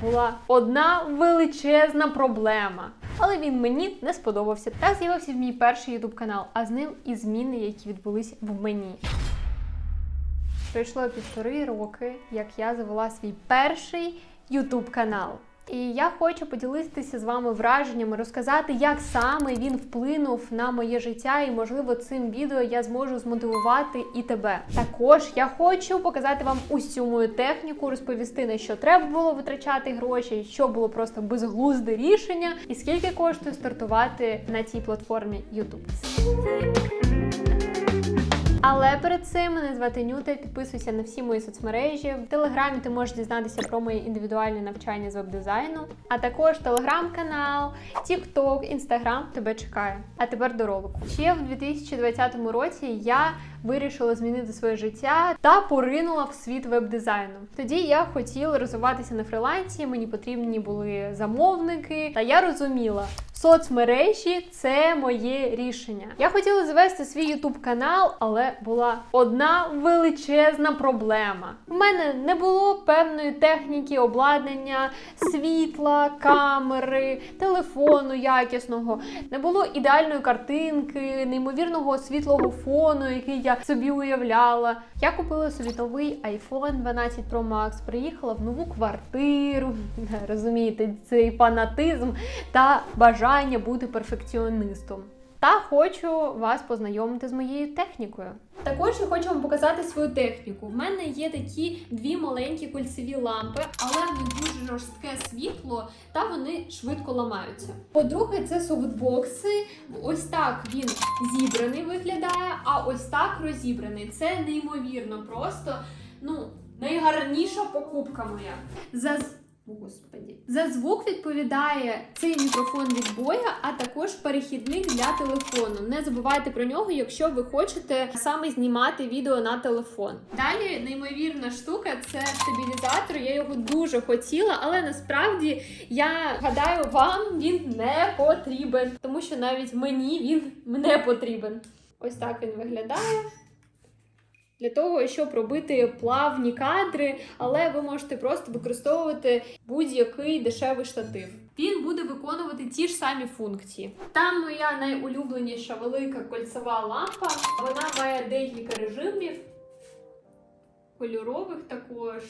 була одна величезна проблема. Але він мені не сподобався. Так з'явився мій перший ютуб канал, а з ним і зміни, які відбулись в мені. Пройшло півтори роки, як я завела свій перший ютуб канал. І я хочу поділитися з вами враженнями, розказати, як саме він вплинув на моє життя, і можливо цим відео я зможу змотивувати і тебе. Також я хочу показати вам усю мою техніку, розповісти на що треба було витрачати гроші, що було просто безглузде рішення, і скільки коштує стартувати на цій платформі YouTube. Але перед цим мене звати Нюта. Підписуйся на всі мої соцмережі. В телеграмі ти можеш дізнатися про моє індивідуальне навчання з веб-дизайну, а також телеграм-канал, Тікток, Інстаграм тебе чекає. А тепер до ролику. Ще в 2020 році я вирішила змінити своє життя та поринула в світ веб-дизайну. Тоді я хотіла розвиватися на фрилансі, мені потрібні були замовники, та я розуміла. Соцмережі це моє рішення. Я хотіла завести свій ютуб канал, але була одна величезна проблема. У мене не було певної техніки, обладнання, світла, камери, телефону якісного, не було ідеальної картинки, неймовірного світлого фону, який я собі уявляла. Я купила собі новий iPhone 12 Pro Max, приїхала в нову квартиру. Розумієте, цей фанатизм та бажання бути перфекціонистом. Та хочу вас познайомити з моєю технікою. Також я хочу вам показати свою техніку. В мене є такі дві маленькі кольцеві лампи, але в дуже жорстке світло та вони швидко ламаються. По-друге, це софтбокси. Ось так він зібраний виглядає, а ось так розібраний. Це неймовірно просто. Ну, найгарніша покупка моя. Господі. За звук відповідає цей мікрофон від боя, а також перехідник для телефону. Не забувайте про нього, якщо ви хочете саме знімати відео на телефон. Далі неймовірна штука це стабілізатор. Я його дуже хотіла, але насправді я гадаю, вам він не потрібен, тому що навіть мені він не потрібен. Ось так він виглядає для того, щоб робити плавні кадри, але ви можете просто використовувати будь-який дешевий штатив. Він буде виконувати ті ж самі функції. Там моя найулюбленіша велика кольцева лампа. Вона має декілька режимів, кольорових також.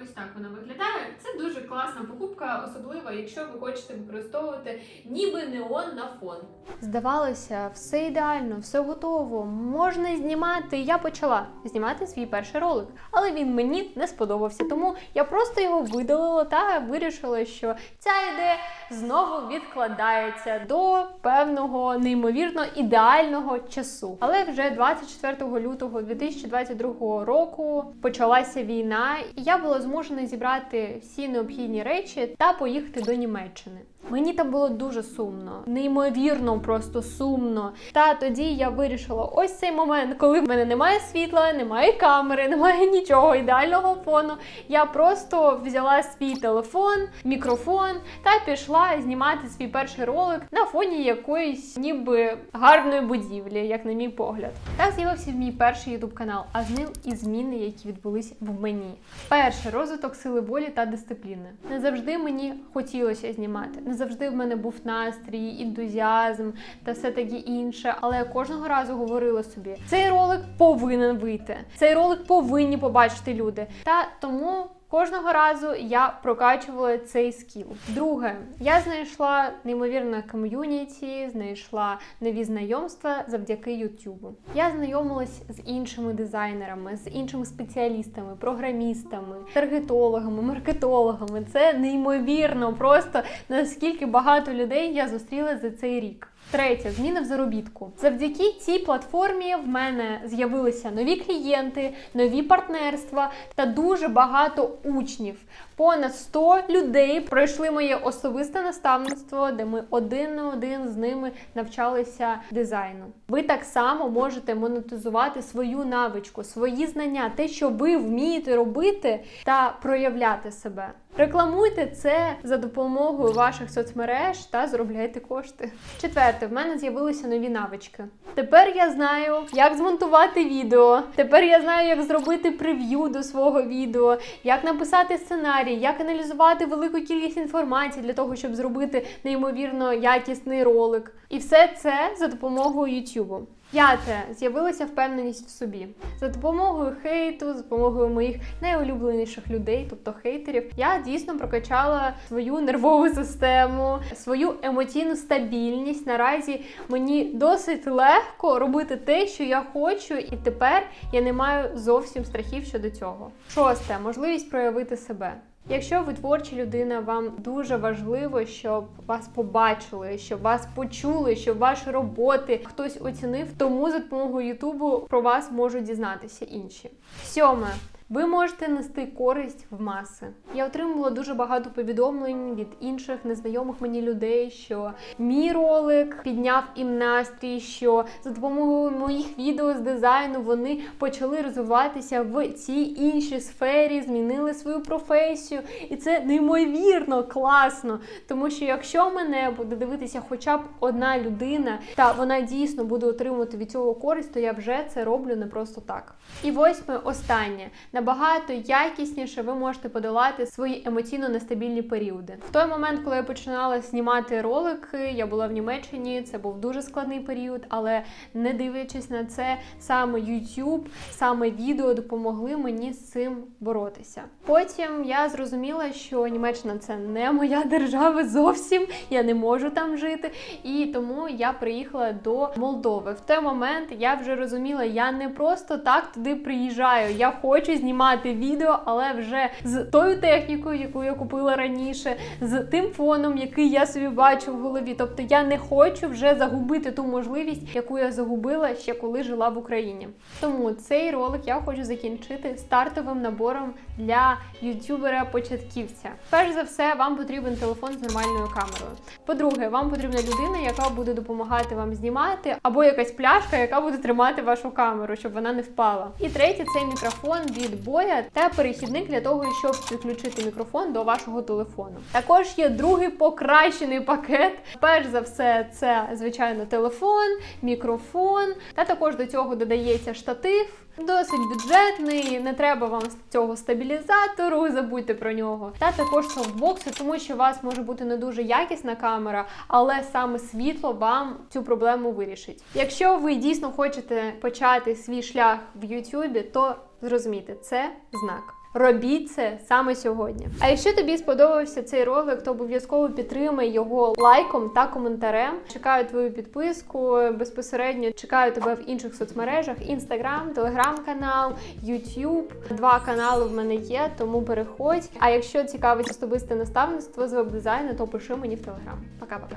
Ось так вона виглядає. Це дуже класна покупка, особливо якщо ви хочете використовувати ніби неон на фон. Здавалося, все ідеально, все готово. Можна знімати. Я почала знімати свій перший ролик, але він мені не сподобався. Тому я просто його видалила та вирішила, що ця ідея знову відкладається до певного неймовірно ідеального часу. Але вже 24 лютого 2022 року почалася війна, і я була змушена зібрати всі необхідні речі та поїхати до Німеччини. Мені там було дуже сумно, неймовірно, просто сумно. Та тоді я вирішила ось цей момент, коли в мене немає світла, немає камери, немає нічого ідеального фону. Я просто взяла свій телефон, мікрофон та пішла знімати свій перший ролик на фоні якоїсь ніби гарної будівлі, як на мій погляд. Так з'явився мій перший ютуб канал, а з ним і зміни, які відбулись в мені. Перше розвиток сили волі та дисципліни. Не завжди мені хотілося знімати. Не завжди в мене був настрій, ентузіазм та все таке інше. Але я кожного разу говорила собі: цей ролик повинен вийти. Цей ролик повинні побачити люди. Та тому. Кожного разу я прокачувала цей скіл. Друге, я знайшла неймовірне ком'юніті, знайшла нові знайомства завдяки Ютубу. Я знайомилась з іншими дизайнерами, з іншими спеціалістами, програмістами, таргетологами, маркетологами. Це неймовірно, просто наскільки багато людей я зустріла за цей рік. Третє зміни в заробітку. Завдяки цій платформі в мене з'явилися нові клієнти, нові партнерства та дуже багато учнів. Понад 100 людей пройшли моє особисте наставництво, де ми один на один з ними навчалися дизайну. Ви так само можете монетизувати свою навичку, свої знання, те, що ви вмієте робити та проявляти себе. Рекламуйте це за допомогою ваших соцмереж та заробляйте кошти. Четверте, в мене з'явилися нові навички. Тепер я знаю, як змонтувати відео. Тепер я знаю, як зробити прев'ю до свого відео, як написати сценарій, як аналізувати велику кількість інформації для того, щоб зробити неймовірно якісний ролик. І все це за допомогою YouTube. П'яте з'явилася впевненість в собі за допомогою хейту, за допомогою моїх найулюбленіших людей, тобто хейтерів. Я дійсно прокачала свою нервову систему, свою емоційну стабільність. Наразі мені досить легко робити те, що я хочу, і тепер я не маю зовсім страхів щодо цього. Шосте можливість проявити себе. Якщо ви творча людина, вам дуже важливо, щоб вас побачили, щоб вас почули, щоб ваші роботи хтось оцінив. Тому за допомогою Ютубу про вас можуть дізнатися інші. Сьоме. Ви можете нести користь в маси. Я отримувала дуже багато повідомлень від інших незнайомих мені людей, що мій ролик підняв їм настрій, що за допомогою моїх відео з дизайну вони почали розвиватися в цій іншій сфері, змінили свою професію, і це неймовірно класно. Тому що якщо мене буде дивитися хоча б одна людина, та вона дійсно буде отримувати від цього користь, то я вже це роблю не просто так. І восьме, останнє набагато якісніше ви можете подолати свої емоційно нестабільні періоди. В той момент, коли я починала знімати ролики, я була в Німеччині. Це був дуже складний період, але не дивлячись на це, саме YouTube, саме відео допомогли мені з цим боротися. Потім я зрозуміла, що Німеччина це не моя держава зовсім. Я не можу там жити. І тому я приїхала до Молдови. В той момент я вже розуміла, я не просто так туди приїжджаю. Я хочу знімати відео, але вже з тою технікою, яку я купила раніше, з тим фоном, який я собі бачу в голові. Тобто я не хочу вже загубити ту можливість, яку я загубила ще коли жила в Україні. Тому цей ролик я хочу закінчити стартовим набором для ютубера-початківця. Перш за все, вам потрібен телефон з нормальною камерою. По-друге, вам потрібна людина, яка буде допомагати вам знімати, або якась пляшка, яка буде тримати вашу камеру, щоб вона не впала. І третє це мікрофон від боя та перехідник для того, щоб підключити мікрофон до вашого телефону. Також є другий покращений пакет. Перш за все, це звичайно телефон, мікрофон, та також до цього додається штатив. Досить бюджетний, не треба вам цього стабілізатору, забудьте про нього. Та також софтбокси, тому що у вас може бути не дуже якісна камера, але саме світло вам цю проблему вирішить. Якщо ви дійсно хочете почати свій шлях в Ютубі, то зрозумійте, це знак. Робіть це саме сьогодні. А якщо тобі сподобався цей ролик, то обов'язково підтримай його лайком та коментарем. Чекаю твою підписку безпосередньо. Чекаю тебе в інших соцмережах: Інстаграм, телеграм-канал, Ютуб. Два канали в мене є, тому переходь. А якщо цікавить особисте наставництво з веб-дизайну, то пиши мені в телеграм. Пока-пока.